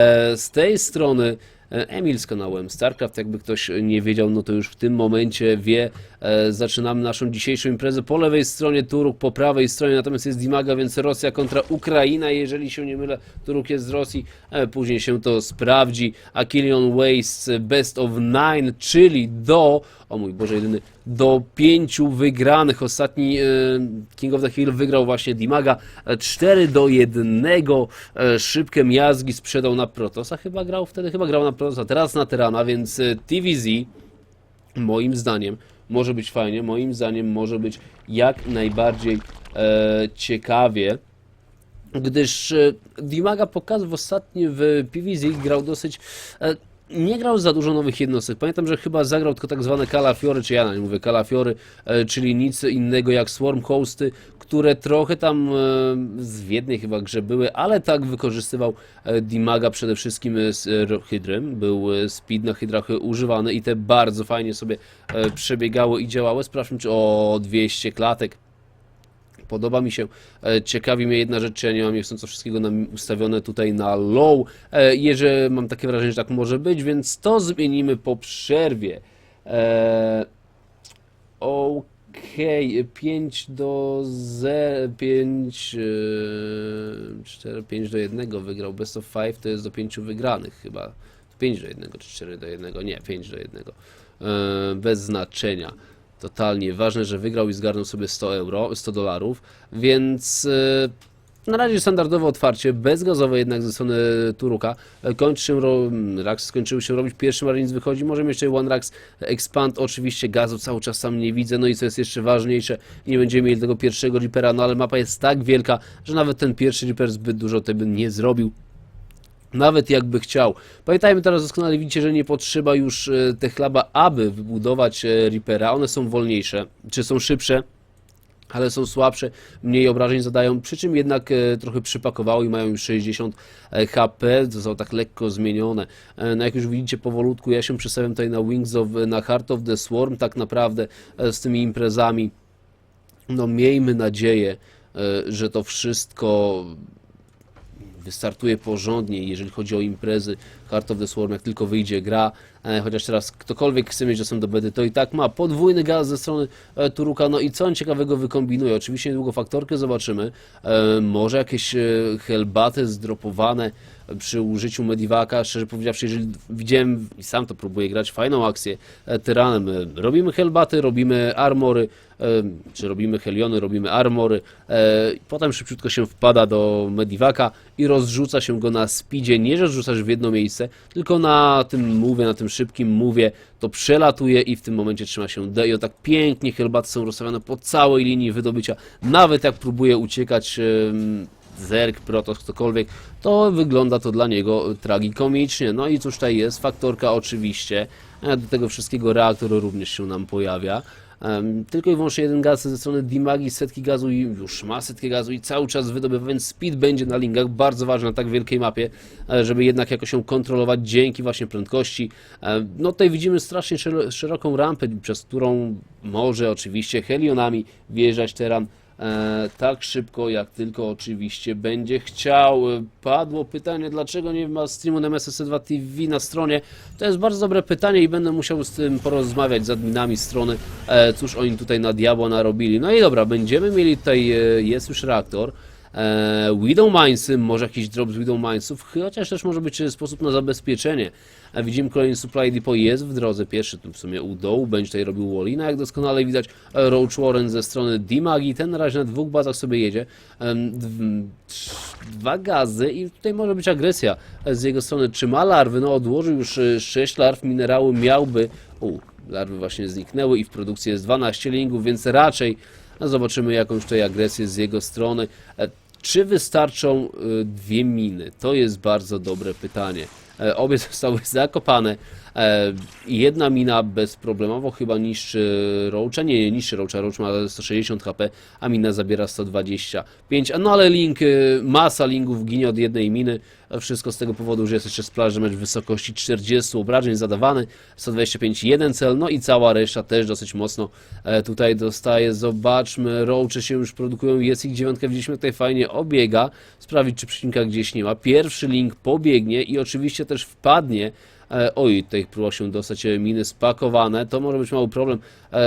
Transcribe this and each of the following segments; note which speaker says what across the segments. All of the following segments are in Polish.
Speaker 1: E, Z tej strony e, Emil z kanałem StarCraft, jakby ktoś nie wiedział, no to już w tym momencie wie, zaczynamy naszą dzisiejszą imprezę. Po lewej stronie Turuk, po prawej stronie natomiast jest Dimaga, więc Rosja kontra Ukraina, jeżeli się nie mylę, Turuk jest z Rosji, e, później się to sprawdzi. A Killian Waste Best of Nine, czyli do, o mój Boże jedyny, do pięciu wygranych. Ostatni e, King of the Hill wygrał właśnie Dimaga e, 4 do 1. E, szybkie miazgi sprzedał na Protosa. Chyba grał wtedy, chyba grał na Protosa, teraz na Terana, więc e, TVZ moim zdaniem może być fajnie, moim zdaniem może być jak najbardziej e, ciekawie. Gdyż e, Dimaga pokazał w ostatnim w PvZ grał dosyć. Nie grał za dużo nowych jednostek. Pamiętam, że chyba zagrał tylko tak zwane kalafiory, czy ja nie mówię kalafiory, e, czyli nic innego jak Swarm Hosty, które trochę tam e, z jednej chyba grze były, ale tak wykorzystywał e, Dimaga przede wszystkim z Hydrem. Był speed na Hydrach używany i te bardzo fajnie sobie przebiegały i działały. Sprawdźmy, czy o 200 klatek. Podoba mi się, e, ciekawi mnie jedna rzecz, ja nie mam jeszcze co wszystkiego ustawione tutaj na low. Jeżeli mam takie wrażenie, że tak może być, więc to zmienimy po przerwie. E, Okej, 5 do 0, 5, 4, 5 do 1 wygrał Best of 5, to jest do 5 wygranych chyba. 5 do 1 czy 4 do 1, nie, 5 do 1. E, Bez znaczenia. Totalnie ważne, że wygrał i zgarnął sobie 100 euro, 100 dolarów, więc e, na razie standardowe otwarcie, bezgazowe jednak ze strony Turuka. E, Kończy się. Rax skończył się robić, pierwszy Marines wychodzi, możemy jeszcze One Rax Expand, oczywiście gazu cały czas sam nie widzę, no i co jest jeszcze ważniejsze, nie będziemy mieli tego pierwszego Reapera, no ale mapa jest tak wielka, że nawet ten pierwszy Reaper zbyt dużo tego nie zrobił. Nawet jakby chciał. Pamiętajmy teraz doskonale, widzicie, że nie potrzeba już e, Techlaba, aby wybudować e, Reapera. One są wolniejsze, czy są szybsze, ale są słabsze, mniej obrażeń zadają, przy czym jednak e, trochę przypakowały i mają już 60 HP, są tak lekko zmienione. No jak już widzicie powolutku, ja się przestawiam tutaj na Wings of, na Heart of the Swarm tak naprawdę z tymi imprezami. No miejmy nadzieję, że to wszystko wystartuje porządnie, jeżeli chodzi o imprezy Heart of the Swarm, jak tylko wyjdzie gra, e, chociaż teraz ktokolwiek chce mieć dostęp do bedy, to i tak ma podwójny gaz ze strony e, Turuka, no i co on ciekawego wykombinuje, oczywiście niedługo faktorkę zobaczymy, e, może jakieś hellbaty zdropowane przy użyciu Medivaka, szczerze powiedziawszy, jeżeli widziałem i sam to próbuję grać, fajną akcję e, tyranem, e, robimy hellbaty, robimy armory, e, czy robimy heliony, robimy armory, potem szybciutko się wpada do Medivaka i rozrzuca się go na speedzie, nie że rzucasz w jedno miejsce, tylko na tym mówię, na tym szybkim mówię, to przelatuje i w tym momencie trzyma się D. I o tak pięknie hellbaty są rozstawione po całej linii wydobycia, nawet jak próbuje uciekać em, Zerk, Protoss, ktokolwiek, to wygląda to dla niego tragikomicznie. No i cóż tutaj jest? Faktorka oczywiście. E, Do tego wszystkiego reaktor również się nam pojawia. Tylko i wyłącznie jeden gaz ze strony Dimagi, setki gazu i już ma setki gazu i cały czas wydobywa, więc speed będzie na lingach, bardzo ważny na tak wielkiej mapie, e, żeby jednak jakoś ją kontrolować dzięki właśnie prędkości. E, No tutaj widzimy strasznie szero- szeroką rampę, przez którą może oczywiście helionami wjeżdżać teran tak szybko, jak tylko oczywiście będzie chciał. E, Padło pytanie, dlaczego nie ma streamu na MSS2 TV na stronie. To jest bardzo dobre pytanie i będę musiał z tym porozmawiać z adminami strony, e, cóż oni tutaj na diabła narobili. No i dobra, będziemy mieli tutaj, e, jest już reaktor. E, Widow Minesy, może jakiś drop z Widow Minesów, chociaż też może być e, sposób na zabezpieczenie. E, widzimy kolejny supply depot jest w drodze, pierwszy tu w sumie u dołu, będzie tutaj robił Wallina, jak doskonale widać Roach Warren ze strony Dimagi, ten na razie na dwóch bazach sobie jedzie, dwa gazy i tutaj może być agresja z jego strony, czy ma larwy, no odłożył już e, 6 larw minerału, miałby, u, larwy właśnie zniknęły i w produkcji jest 12 lingów, więc raczej no zobaczymy jakąś tutaj agresję z jego strony. Czy wystarczą y, dwie miny? To jest bardzo dobre pytanie. E, obie zostały zakopane. E, jedna mina bezproblemowo chyba niszczy Roacha, nie, nie niszczy Roacha, Roach ma 160 HP, a mina zabiera 125, no ale Link, y, masa Linków ginie od jednej miny, wszystko z tego powodu, że jest jeszcze splash mecz w wysokości 40 obrażeń zadawany, 125 jeden cel, no i cała reszta też dosyć mocno e, tutaj dostaje, zobaczmy, Roache się już produkują, jest ich dziewiątka, widzieliśmy tutaj fajnie obiega, sprawdzić czy przeciwnika gdzieś nie ma, pierwszy Link pobiegnie i oczywiście też wpadnie E, Oj, tutaj próbował się dostać e, miny spakowane. To może być mały problem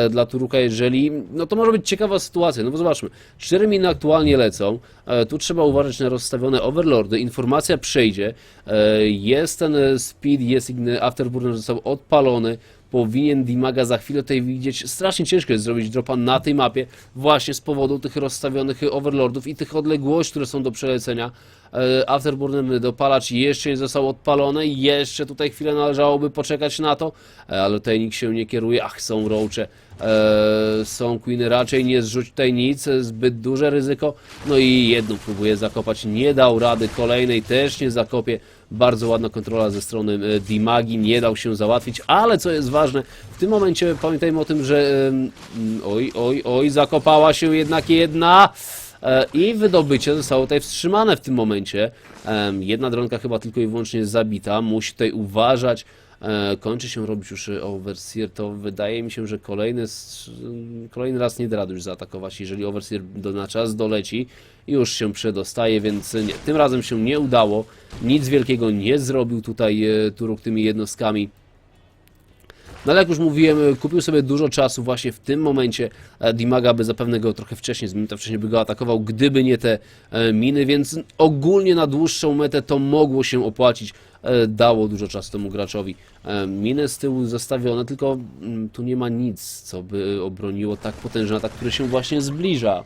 Speaker 1: dla Turuka, jeżeli. No to może być ciekawa sytuacja. No bo zobaczmy. Cztery miny aktualnie lecą. Tu trzeba uważać na rozstawione overlordy. Informacja przejdzie. E, Jest ten speed, jest igny- afterburner został odpalony. Powinien Dimaga za chwilę tutaj widzieć. Strasznie ciężko jest zrobić dropa na tej mapie, właśnie z powodu tych rozstawionych overlordów i tych odległości, które są do przelecenia. E, Afterburner dopalacz jeszcze nie został odpalony, jeszcze tutaj chwilę należałoby poczekać na to, e, ale tutaj nikt się nie kieruje. Ach, są roache, e, są queeny, raczej nie zrzuć tutaj nic, zbyt duże ryzyko. No i jedną próbuje zakopać, nie dał rady, kolejnej też nie zakopie. Bardzo ładna kontrola ze strony e, Dimagi, nie dał się załatwić, ale co jest ważne, w tym momencie pamiętajmy o tym, że em, oj, oj, oj, zakopała się jednak jedna. E, I wydobycie zostało tutaj wstrzymane w tym momencie. Jedna dronka chyba tylko i wyłącznie zabita. Musi tutaj uważać. E, Kończy się robić już Overseer. To wydaje mi się, że kolejny, kolejny raz nie da już zaatakować. Jeżeli Overseer do, na czas doleci, już się przedostaje, więc nie. Tym razem się nie udało. Nic wielkiego nie zrobił tutaj e, Turuk tymi jednostkami. No ale jak już mówiłem, e, kupił sobie dużo czasu właśnie w tym momencie. e, Dimaga by zapewne go trochę wcześniej, z minuta wcześniej by go atakował, gdyby nie te e, miny, więc ogólnie na dłuższą metę to mogło się opłacić. Dało dużo czasu temu graczowi. Miny z tyłu zostawione, tylko mm, tu nie ma nic, co by obroniło tak potężny atak, który się właśnie zbliża.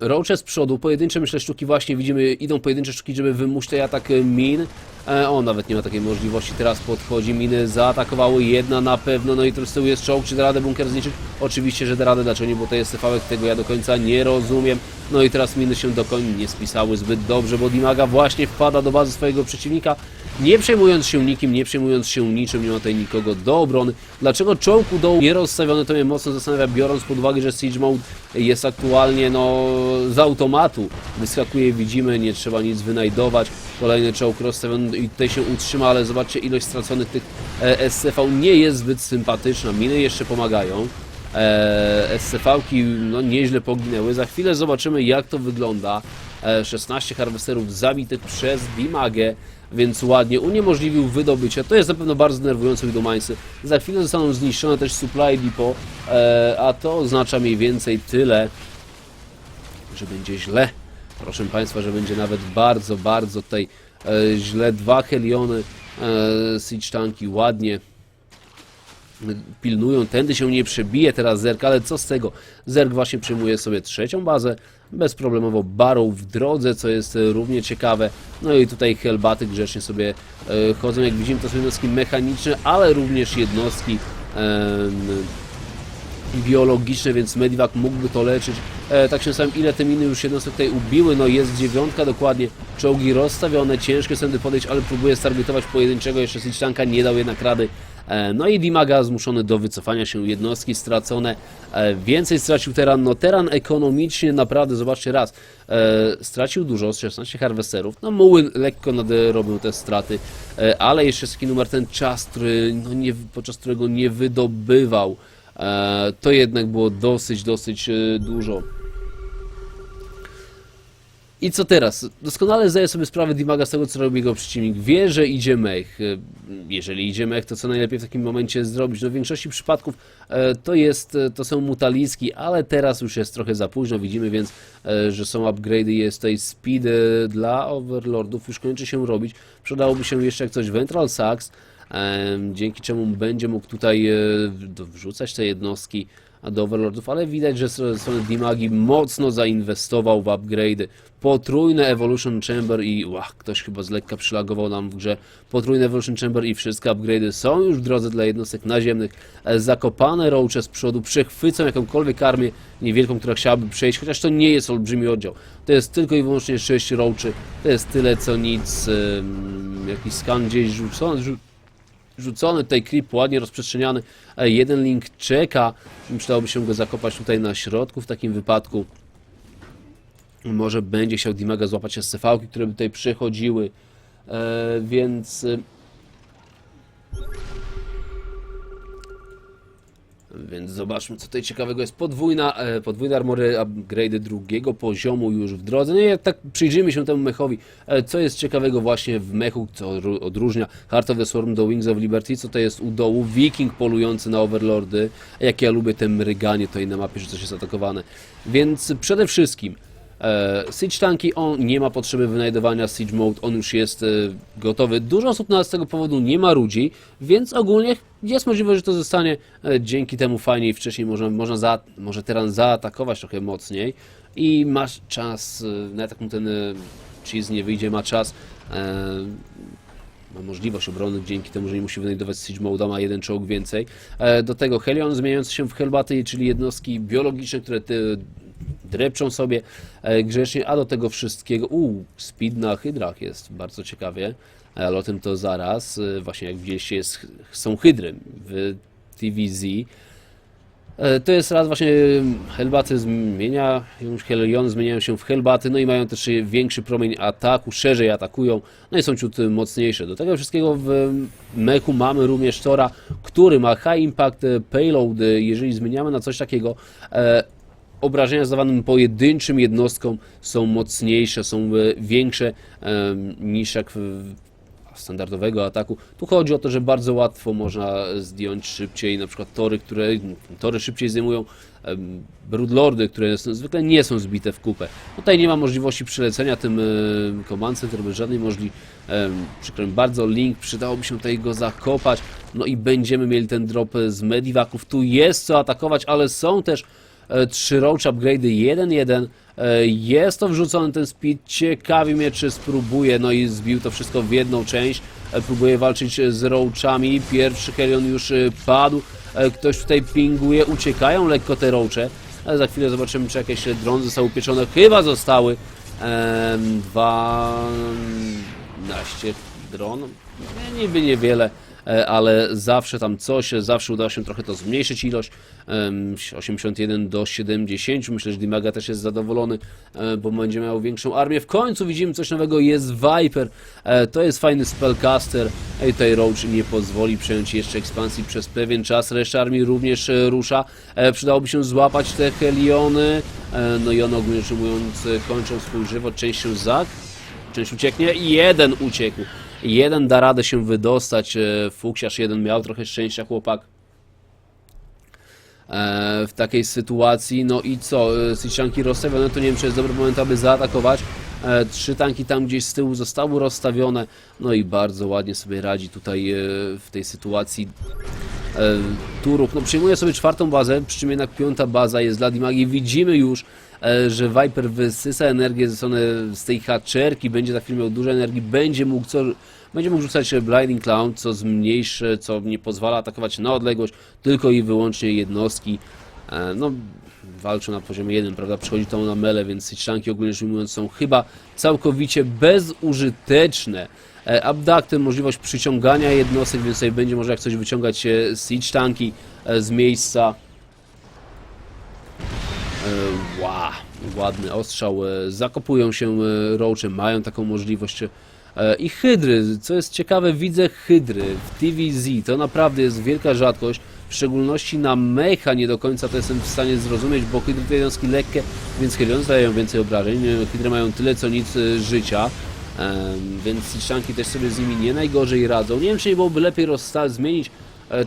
Speaker 1: Roache z przodu, pojedyncze myślę sztuki właśnie widzimy, idą pojedyncze sztuki, żeby wymusić tutaj atak e, min. E, on nawet nie ma takiej możliwości, teraz podchodzi, miny zaatakowały, jedna na pewno, no i tu jest czołg, czy da radę bunkier zniszczyć? Oczywiście, że da radę, dlaczego nie, bo to jest CV, tego ja do końca nie rozumiem. No i teraz miny się do końca nie spisały zbyt dobrze, bo Dimaga właśnie wpada do bazy swojego przeciwnika, nie przejmując się nikim, nie przejmując się niczym, nie ma tutaj nikogo do obrony. Dlaczego czołg u dołu nie rozstawiony, to mnie mocno zastanawia, biorąc pod uwagę, że Siege Mode jest aktualnie no z automatu. Wyskakuje, widzimy, nie trzeba nic wynajdować. Kolejny czołg rozstawiony i tutaj się utrzyma, ale zobaczcie, ilość straconych tych e, SCV nie jest zbyt sympatyczna. Miny jeszcze pomagają. E, SCV-ki no, nieźle poginęły. Za chwilę zobaczymy, jak to wygląda. E, 16 harwesterów zabitych przez Dimagę, więc ładnie uniemożliwił wydobycie. To jest na pewno bardzo denerwujące widomańcy. Za chwilę zostaną zniszczone też supply depot, e, a to oznacza mniej więcej tyle, że będzie źle. Proszę Państwa, że będzie nawet bardzo, bardzo tutaj e, źle. Dwa heliony, e, siege tanki ładnie pilnują, tędy się nie przebije teraz Zerg, ale co z tego? Zerg właśnie przyjmuje sobie trzecią bazę, bezproblemowo Barrow w drodze, co jest e, równie ciekawe. No i tutaj Hellbaty grzecznie sobie e, chodzą, jak widzimy to są jednostki mechaniczne, ale również jednostki biologiczne, więc Medivac mógłby to leczyć. E, tak się zastanawiam, ile te miny już jednostek tutaj ubiły, no jest dziewiątka dokładnie, czołgi rozstawione, ciężkie sędy podejść, ale próbuje stargetować pojedynczego, jeszcze Tanka nie dał jednak rady. E, no i Dimaga zmuszony do wycofania się, jednostki stracone, e, więcej stracił Teran, no Teran ekonomicznie naprawdę, zobaczcie raz, e, stracił dużo, z 16 harwesterów, no muły lekko nadrobią te straty, ale jeszcze taki numer ten czas, który, no nie, podczas którego nie wydobywał. To jednak było dosyć, dosyć dużo. I co teraz? Doskonale zdaję sobie sprawę Dimaga z tego, co robi jego przeciwnik. Wie, że idzie mech. E, Jeżeli idzie mech, to co najlepiej w takim momencie zrobić? No w większości przypadków e, to jest, e, to są mutaliski, ale teraz już jest trochę za późno. Widzimy więc, że są upgrade'y, jest tutaj speed dla overlordów, już kończy się robić. Przydałoby się jeszcze jak coś Ventral Sax, dzięki czemu będzie mógł tutaj wrzucać te jednostki do Overlordów, ale widać, że strony Dimagi mocno zainwestował w upgrade'y. Potrójne Evolution Chamber i łach, ktoś chyba z lekka przylagował nam w grze. Potrójne Evolution Chamber i wszystkie upgrade'y są już w drodze dla jednostek naziemnych. E, Zakopane roache z przodu przechwycą jakąkolwiek armię niewielką, która chciałaby przejść, chociaż to nie jest olbrzymi oddział. To jest tylko i wyłącznie 6 roachy. To jest tyle co nic. jakiś skan gdzieś rzucony, rzu- rzucony tutaj klip ładnie rozprzestrzeniany. E, Jeden link czeka. Przydałoby się go zakopać tutaj na środku w takim wypadku. Może będzie chciał Dimaga złapać SCV-ki, które by tutaj przechodziły. E, więc. Więc zobaczmy, co tutaj ciekawego jest. Podwójna, e, podwójne armory upgrade drugiego poziomu już w drodze. No i jak tak przyjrzyjmy się temu mechowi, e, co jest ciekawego właśnie w mechu, co odróżnia Heart of the Swarm do Wings of Liberty, co to jest u dołu, wiking polujący na overlordy, jak ja lubię te mryganie tutaj na mapie, że coś jest atakowane. Więc przede wszystkim Siege tanki, on nie ma potrzeby wynajdowania Siege Mode, on już jest e, gotowy. Dużo osób nas z tego powodu nie ma ludzi, więc ogólnie jest możliwe, że to zostanie e, dzięki temu fajniej. Wcześniej można, można za, może teraz zaatakować trochę mocniej i masz czas, e, nawet jak mu ten e, cheese nie wyjdzie, ma czas. E, ma możliwość obrony dzięki temu, że nie musi wynajdować Siege Mode'a, ma jeden czołg więcej. E, Do tego Helion zmieniający się w Hellbaty, czyli jednostki biologiczne, które drepczą sobie e, grzecznie, a do tego wszystkiego, uuu, speed na hydrach jest bardzo ciekawie, ale o tym to zaraz, E, właśnie jak widzieliście jest, są hydry w TVZ, E, To jest raz właśnie Hellbaty zmienia, już Helion zmieniają się w Hellbaty, no i mają też większy promień ataku, szerzej atakują, no i są ciut mocniejsze. Do tego wszystkiego w mechu mamy również Tora, który ma high impact payload, jeżeli zmieniamy na coś takiego, obrażenia zadawanym pojedynczym jednostkom są mocniejsze, są e, większe e, niż jak standardowego ataku. Tu chodzi o to, że bardzo łatwo można zdjąć szybciej na przykład tory, które tory szybciej zdejmują em, broodlordy, które są, zwykle nie są zbite w kupę. Tutaj nie ma możliwości przelecenia tym command center bez żadnej możliwości. Przykro mi bardzo, link przydałoby się tutaj go zakopać. No i będziemy mieli ten drop z medivaków. Tu jest co atakować, ale są też e, trzy roach upgrade'y 1-1. E, Jest to wrzucony ten speed, ciekawi mnie czy spróbuje, no i zbił to wszystko w jedną część. E, Próbuje walczyć z roachami, pierwszy Helion już e, padł, E, ktoś tutaj pinguje, uciekają lekko te roache. Ale za chwilę zobaczymy czy jakieś drony zostały upieczone, chyba zostały. Em, 12 dron, niby niewiele e, ale zawsze tam coś, zawsze udało się trochę to zmniejszyć ilość, em, 81 do 70, myślę, że Dimaga też jest zadowolony, e, bo będzie miał większą armię. W końcu widzimy coś nowego, jest Viper, e, to jest fajny spellcaster, i tutaj Roach nie pozwoli przejąć jeszcze ekspansji przez pewien czas, reszta armii również e, rusza, E, przydałoby się złapać te Heliony, e, no i one ogólnie rzecz ujmując e, kończą swój żywot, część się zak, część ucieknie. I jeden uciekł. Jeden da radę się wydostać. e, Fuksiarz jeden miał trochę szczęścia, chłopak. E, w takiej sytuacji, no i co? E, Sycianki rozstawione, to nie wiem, czy jest dobry moment, aby zaatakować. Trzy tanki tam gdzieś z tyłu zostały rozstawione, no i bardzo ładnie sobie radzi tutaj w tej sytuacji Turów. No przyjmuje sobie czwartą bazę, przy czym jednak piąta baza jest dla Dimagi. Widzimy już, że Viper wysysa energię ze strony z tej haczerki, będzie za chwilę miał dużo energii, będzie mógł co, będzie mógł rzucać Blinding Clown, co zmniejszy, co nie pozwala atakować na odległość, tylko i wyłącznie jednostki. E, No, walczą na poziomie 1, prawda? Przychodzi to na mele, więc Siczanki ogólnie rzecz ujmując są chyba całkowicie bezużyteczne. E, Abductem możliwość przyciągania jednostek, więc tutaj będzie może jak coś wyciągać e, siege tanki e, z miejsca. E, Ła, ładny ostrzał. e, Zakopują się e, roache, mają taką możliwość. I hydry, co jest ciekawe, widzę hydry w TVZ. To naprawdę jest wielka rzadkość. W szczególności na mecha nie do końca to jestem w stanie zrozumieć, bo hydry to jednostki lekkie, więc hydry dają więcej obrażeń. Hydry mają tyle co nic życia. Więc ścianki też sobie z nimi nie najgorzej radzą. Nie wiem, czy nie byłoby lepiej rozsta- zmienić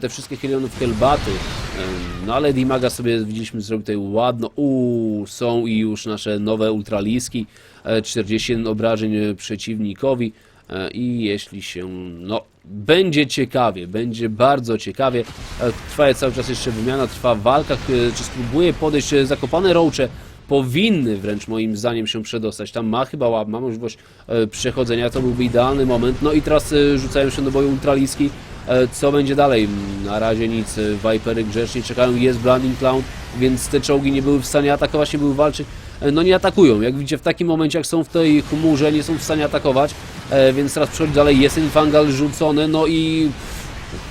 Speaker 1: te wszystkie Helionów Hellbaty. Em, No ale Dimaga sobie widzieliśmy zrobił tutaj ładno. Uuu, są i już nasze nowe ultraliski. E, 41 obrażeń e, przeciwnikowi. E, I jeśli się, no, będzie ciekawie, będzie bardzo ciekawie. E, Trwa cały czas jeszcze wymiana, trwa walka, e, czy spróbuje podejść e, zakopane roache. Powinny wręcz moim zdaniem się przedostać. Tam ma chyba ma możliwość e, przechodzenia, to byłby idealny moment. No i teraz e, rzucają się do boju ultraliski. E, Co będzie dalej? Na razie nic. Vipery grzecznie czekają, jest Blinding Clown, więc te czołgi nie były w stanie atakować, nie były walczyć. E, No nie atakują. Jak widzicie, w takim momencie, jak są w tej chmurze, nie są w stanie atakować. E, Więc teraz przechodzi dalej. Jest Infangal rzucony, no i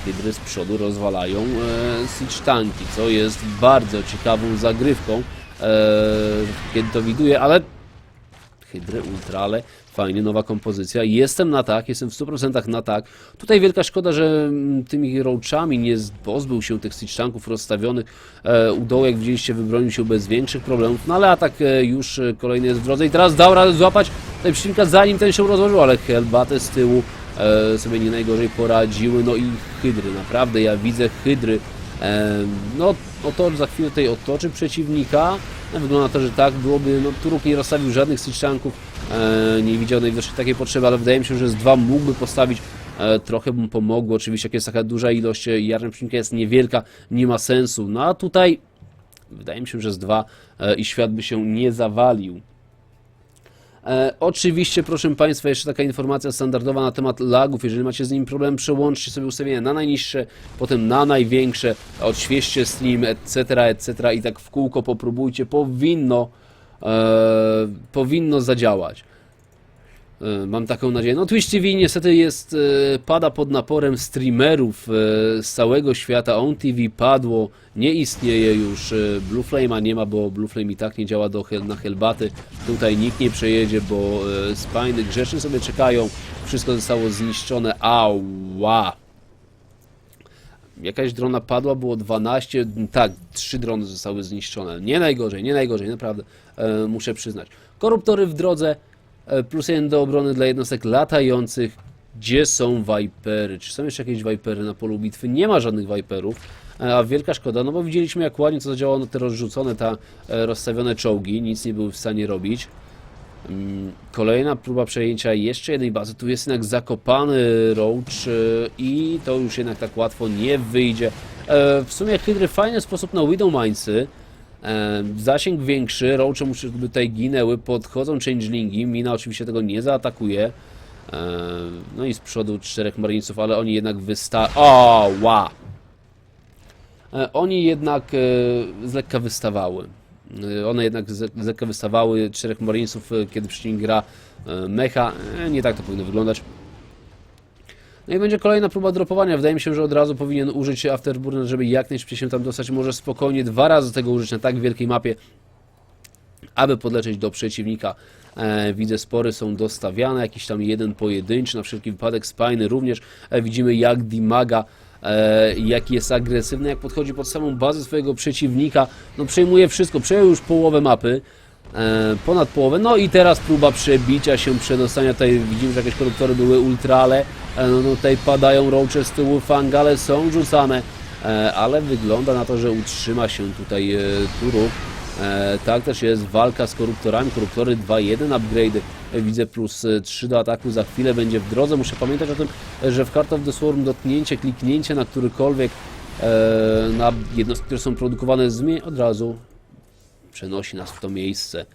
Speaker 1: Hydry z przodu rozwalają e, tanki, co jest bardzo ciekawą zagrywką, kiedy to widuję, ale Hydry, Ultrale, fajnie, nowa kompozycja. Jestem na tak, jestem w 100% na tak. Tutaj wielka szkoda, że mm, tymi roachami nie pozbył się tych tanków rozstawionych. E, u dołu, jak widzieliście, wybronił się bez większych problemów, no ale atak e, już e, kolejny jest w drodze i teraz dał radę złapać tutaj przeciwnika zanim ten się rozłożył, ale Hellbaty z tyłu e, sobie nie najgorzej poradziły, no i Hydry, naprawdę ja widzę Hydry, e, no oto za chwilę tutaj otoczy przeciwnika, no, wygląda to, że tak, byłoby, no Turuk nie rozstawił żadnych syczanków, e, nie widział najwyższej takiej potrzeby, ale wydaje mi się, że z dwa mógłby postawić, e, trochę mu pomogło, oczywiście jak jest taka duża ilość, e, jarem przeciwnika jest niewielka, nie ma sensu, no a tutaj wydaje mi się, że z dwa e, i świat by się nie zawalił. E, oczywiście, proszę Państwa, jeszcze taka informacja standardowa na temat lagów. Jeżeli macie z nim problem, przełączcie sobie ustawienia na najniższe, potem na największe, odświeżcie stream, etc., etc. i tak w kółko popróbujcie. Powinno, e, powinno zadziałać. E, Mam taką nadzieję. No Twitch TV niestety jest, e, pada pod naporem streamerów e, z całego świata. On TV padło, nie istnieje już. Blue Flame'a nie ma, bo Blue Flame i tak nie działa do na Hellbaty. Tutaj nikt nie przejedzie, bo spajny grzecznie sobie czekają. Wszystko zostało zniszczone. Ała! Jakaś drona padła, było 12, tak, trzy drony zostały zniszczone. Nie najgorzej, nie najgorzej, naprawdę, muszę przyznać. Koruptory w drodze, plus jeden do obrony dla jednostek latających. Gdzie są Vipery? Czy są jeszcze jakieś Vipery na polu bitwy? Nie ma żadnych Viperów, e, a wielka szkoda, no bo widzieliśmy jak ładnie to zadziałało na te rozrzucone, ta e, rozstawione czołgi, nic nie były w stanie robić. Mm, Kolejna próba przejęcia jeszcze jednej bazy. Tu jest jednak zakopany Roach e, i to już jednak tak łatwo nie wyjdzie. E, W sumie Hydry fajny sposób na Widowminesy. E, Zasięg większy, Roache muszę by tutaj ginęły, podchodzą changelingi, Mina oczywiście tego nie zaatakuje. E, No i z przodu czterech marinesów, ale oni jednak wysta... O, ła! E, Oni jednak z lekka wystawały. One jednak z lekka wystawały czterech marinesów, kiedy przeciwnik gra e, mecha. Nie tak to powinno wyglądać. No i będzie kolejna próba dropowania. Wydaje mi się, że od razu powinien użyć Afterburner, żeby jak najszybciej się tam dostać. Może spokojnie dwa razy tego użyć na tak wielkiej mapie, aby podlecieć do przeciwnika. E, widzę spory są dostawiane, jakiś tam jeden pojedynczy, na wszelki wypadek spajny również. E, widzimy jak Dimaga e, jaki jest agresywny, jak podchodzi pod samą bazę swojego przeciwnika. No przejmuje wszystko, przejął już połowę mapy. E, ponad połowę. No i teraz próba przebicia się, przedostania. Tutaj widzimy, że jakieś koruptory były ultrale. E, no, no tutaj padają roache z tyłu, fangale są rzucane. E, ale wygląda na to, że utrzyma się tutaj Turów. Tak też jest walka z koruptorami. Koruptory 2-1 upgrade. Widzę plus e, 3 do ataku za chwilę będzie w drodze. Muszę pamiętać o tym, że w Card of the Swarm dotknięcie, kliknięcie na którykolwiek na jednostki, które są produkowane z od razu przenosi nas w to miejsce,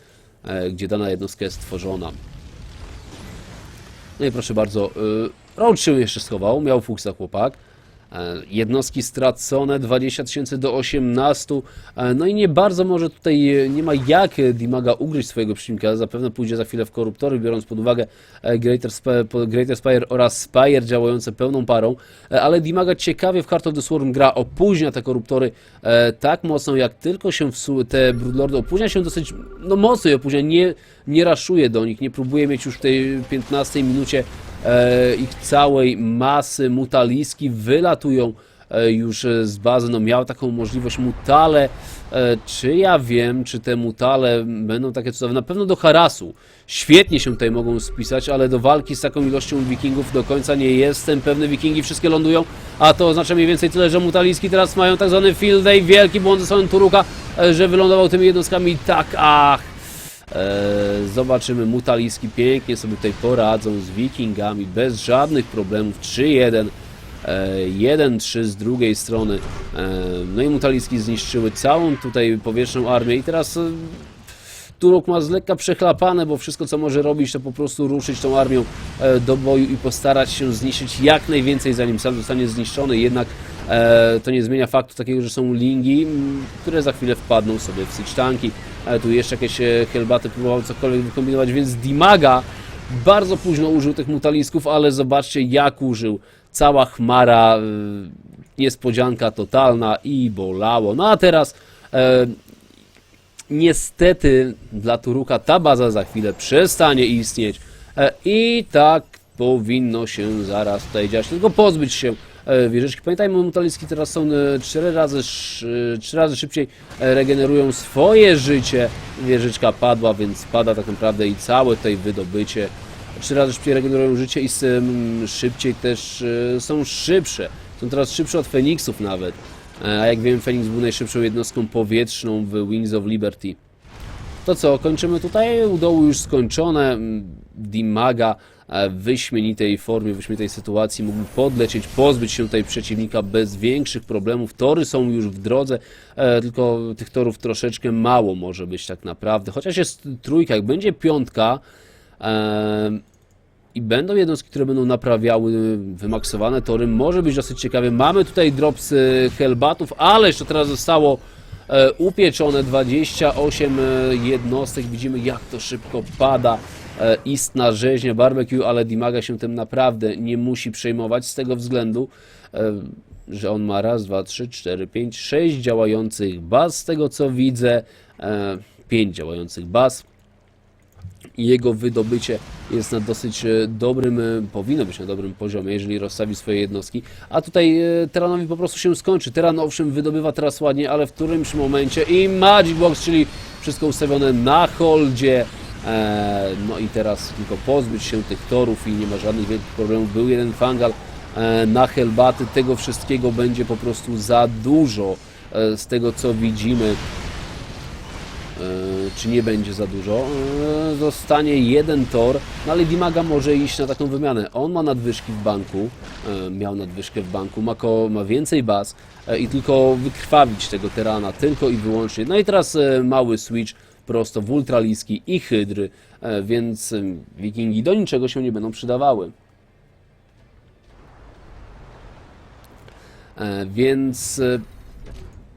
Speaker 1: e, gdzie dana jednostka jest tworzona. No i proszę bardzo, y, Roach się jeszcze schował, miał fuksa chłopak. E, Jednostki stracone, 20 tysięcy do 18. E, No i nie bardzo może tutaj, e, nie ma jak Dimaga ugryźć swojego przeciwnika. Zapewne pójdzie za chwilę w koruptory, biorąc pod uwagę Greater, Sp- po- Greater Spire oraz Spire działające pełną parą. Ale Dimaga ciekawie w Heart of the Swarm gra, opóźnia te koruptory tak mocno, jak tylko się wsu- te Broodlordy opóźnia się dosyć, no mocno je opóźnia, nie, nie raszuje do nich, nie próbuje mieć już w tej 15 minucie ich całej masy mutaliski wylatują e, już e, z bazy, no miał taką możliwość mutale, e, czy ja wiem, czy te mutale będą takie cudowne, na pewno do harasu, świetnie się tutaj mogą spisać, ale do walki z taką ilością wikingów do końca nie jestem pewny, wikingi wszystkie lądują, a to oznacza mniej więcej tyle, że mutaliski teraz mają tak zwany field day, wielki błąd ze strony Turuka, e, że wylądował tymi jednostkami. Tak, ach, E, zobaczymy, Mutaliski pięknie sobie tutaj poradzą z Wikingami bez żadnych problemów. 3-1. E, 1-3 z drugiej strony. E, no i Mutaliski zniszczyły całą tutaj powietrzną armię i teraz e, Turok ma z lekka przechlapane, bo wszystko co może robić to po prostu ruszyć tą armią e, do boju i postarać się zniszczyć jak najwięcej zanim sam zostanie zniszczony. Jednak e, to nie zmienia faktu takiego, że są lingi, które za chwilę wpadną sobie w siege tanki. Ale tu jeszcze jakieś e, helbaty próbował cokolwiek wykombinować, więc Dimaga bardzo późno użył tych mutalisków, ale zobaczcie jak użył. Cała chmara, e, niespodzianka totalna i bolało. No a teraz e, niestety dla Turuka ta baza za chwilę przestanie istnieć e, i tak powinno się zaraz tutaj dziać, tylko pozbyć się e, wieżyczki. Pamiętajmy, mutaliski teraz są 4 razy, sz- 3 razy szybciej e, regenerują swoje życie. Wieżyczka padła, więc pada tak naprawdę i całe tutaj wydobycie. Trzy razy szybciej regenerują życie i szybciej też e, są szybsze. Są teraz szybsze od Feniksów nawet. E, A jak wiem, Feniks był najszybszą jednostką powietrzną w Wings of Liberty. To co, kończymy tutaj? U dołu już skończone. Dimaga e, w wyśmienitej formie, w wyśmienitej sytuacji mógł podlecieć, pozbyć się tutaj przeciwnika bez większych problemów. Tory są już w drodze, e, tylko tych torów troszeczkę mało może być tak naprawdę. Chociaż jest trójka, jak będzie piątka, e, i będą jednostki, które będą naprawiały wymaksowane tory. Może być dosyć ciekawie. Mamy tutaj drops e, Hellbatów, ale jeszcze teraz zostało e, upieczone 28 e, jednostek. Widzimy jak to szybko pada. E, istna rzeźnia barbecue, ale Dimaga się tym naprawdę nie musi przejmować z tego względu, e, że on ma raz, dwa, trzy, cztery, pięć, sześć działających baz z tego co widzę. E, pięć działających baz jego wydobycie jest na dosyć e, dobrym, e, powinno być na dobrym poziomie, jeżeli rozstawi swoje jednostki. A tutaj e, Teranowi po prostu się skończy. Teran owszem wydobywa teraz ładnie, ale w którymś momencie i Magic Box, czyli wszystko ustawione na holdzie. E, no i teraz tylko pozbyć się tych torów i nie ma żadnych wielkich problemów. Był jeden fangal e, na Hellbaty, tego wszystkiego będzie po prostu za dużo e, z tego co widzimy. Czy nie będzie za dużo. Zostanie jeden tor, no ale Dimaga może iść na taką wymianę. On ma nadwyżki w banku, miał nadwyżkę w banku, ma, ko, ma więcej baz i tylko wykrwawić tego terana, tylko i wyłącznie. No i teraz mały switch prosto w ultraliski i hydry, e, więc e, wikingi do niczego się nie będą przydawały. E, Więc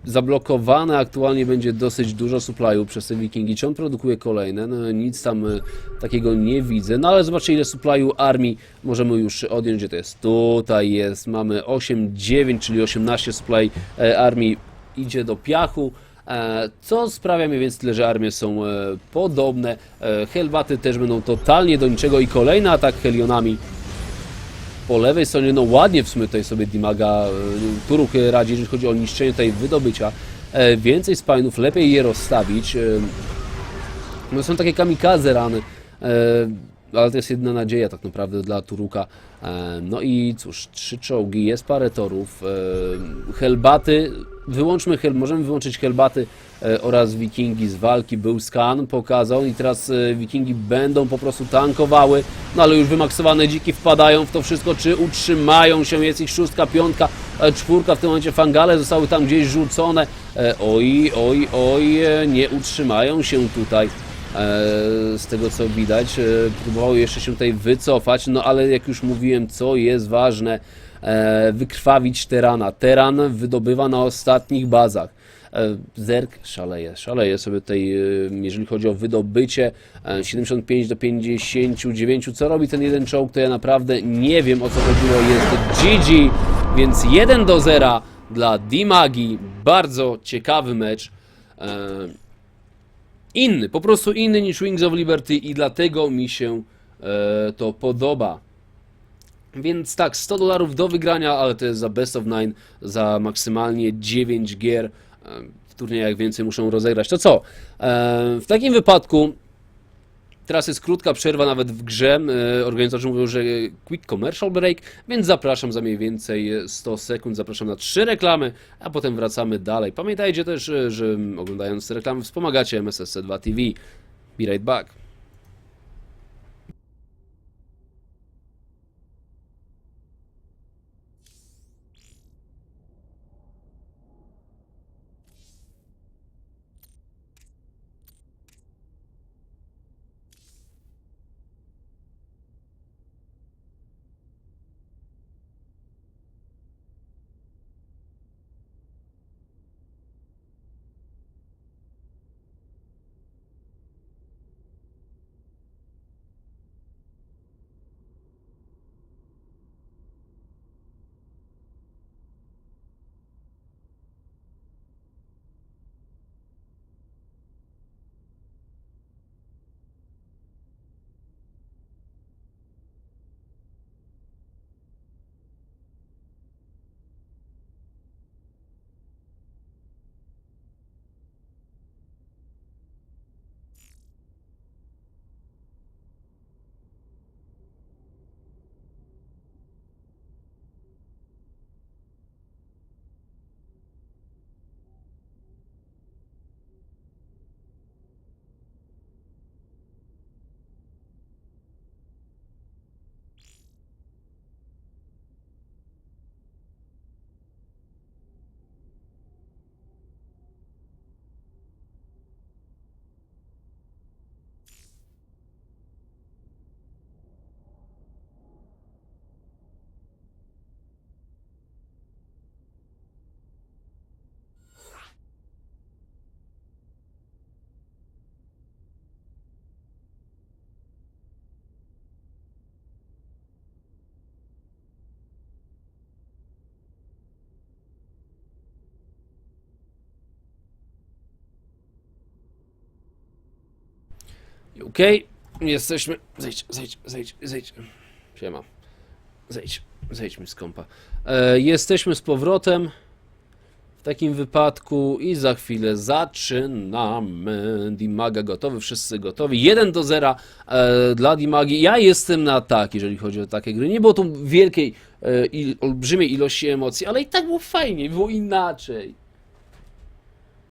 Speaker 1: zablokowane aktualnie będzie dosyć dużo supply'u przez te wikingi. Czy on produkuje kolejne? No, nic tam takiego nie widzę. No ale zobaczcie ile supply'u armii możemy już odjąć, gdzie to jest. Tutaj jest, mamy 8, 9, czyli 18 supply armii idzie do piachu. E, Co sprawia mniej tyle, że armie są e, podobne. E, Helbaty też będą totalnie do niczego i kolejny atak Helionami po lewej stronie, no ładnie w sumie tutaj sobie Dimaga Turuk radzi, jeżeli chodzi o niszczenie tutaj wydobycia. Więcej spinów, lepiej je rozstawić. No są takie kamikaze rany, ale to jest jedna nadzieja tak naprawdę dla Turuka. No i cóż, trzy czołgi, jest parę torów. Helbaty, wyłączmy hel, możemy wyłączyć Helbaty e, oraz Wikingi z walki. Był skan, pokazał i teraz e, Wikingi będą po prostu tankowały. No ale już wymaksowane dziki wpadają w to wszystko, czy utrzymają się, jest ich szóstka, piątka, e, czwórka, w tym momencie fangale zostały tam gdzieś rzucone. Oj, oj, oj, nie utrzymają się tutaj. Z tego co widać, próbowały jeszcze się tutaj wycofać, no ale jak już mówiłem, co jest ważne, wykrwawić terana. Teran wydobywa na ostatnich bazach. E, Zerk szaleje, szaleje sobie tutaj, e, jeżeli chodzi o wydobycie, e, 75 do 59. Co robi ten jeden czołg, to ja naprawdę nie wiem o co chodziło. Jest GG, więc 1 do 0 dla Dimagi. Bardzo ciekawy mecz. E, Inny, po prostu inny niż Wings of Liberty i dlatego mi się e, to podoba. Więc tak, 100 dolarów do wygrania, ale to jest za best of 9, za maksymalnie 9 gier. W turniejach więcej muszą rozegrać. To co? W takim wypadku Teraz jest krótka przerwa nawet w grze. E, Organizatorzy mówią, że quick commercial break, więc zapraszam za mniej więcej 100 sekund. Zapraszam na trzy reklamy, a potem wracamy dalej. Pamiętajcie też, e, że oglądając te reklamy wspomagacie MSSC2 TV. Be right back. Okej, jesteśmy. Zejdź, zejdź, zejdź, zejdź. Siema. Zejdź, zejdźmy z kąpa. E, jesteśmy z powrotem w takim wypadku i za chwilę zaczynamy. Dimaga gotowy, wszyscy gotowi. 1 do 0 e, dla Dimagi. Ja jestem na tak, jeżeli chodzi o takie gry. Nie było tu wielkiej, e, olbrzymiej ilości emocji, ale i tak było fajnie, było inaczej.